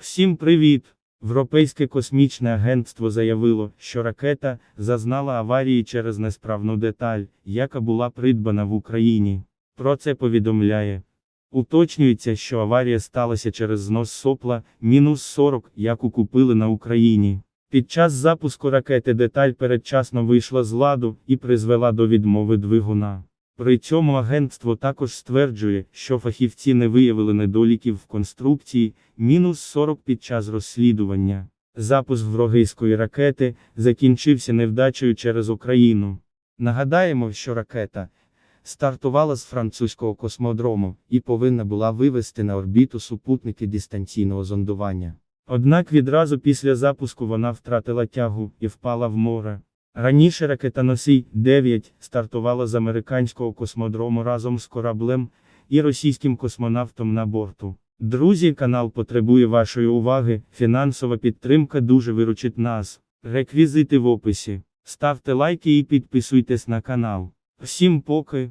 Всім привіт! Європейське космічне агентство заявило, що ракета зазнала аварії через несправну деталь, яка була придбана в Україні. Про це повідомляє. Уточнюється, що аварія сталася через знос сопла мінус 40, яку купили на Україні. Під час запуску ракети деталь передчасно вийшла з ладу і призвела до відмови двигуна. При цьому агентство також стверджує, що фахівці не виявили недоліків в конструкції, мінус 40 під час розслідування. Запуск врогийської ракети закінчився невдачею через Україну. Нагадаємо, що ракета стартувала з французького космодрому і повинна була вивести на орбіту супутники дистанційного зондування. Однак відразу після запуску вона втратила тягу і впала в море. Раніше ракетоносій 9 стартувала з американського космодрому разом з кораблем і російським космонавтом на борту. Друзі, канал потребує вашої уваги, фінансова підтримка дуже виручить нас. Реквізити в описі. Ставте лайки і підписуйтесь на канал. Всім поки.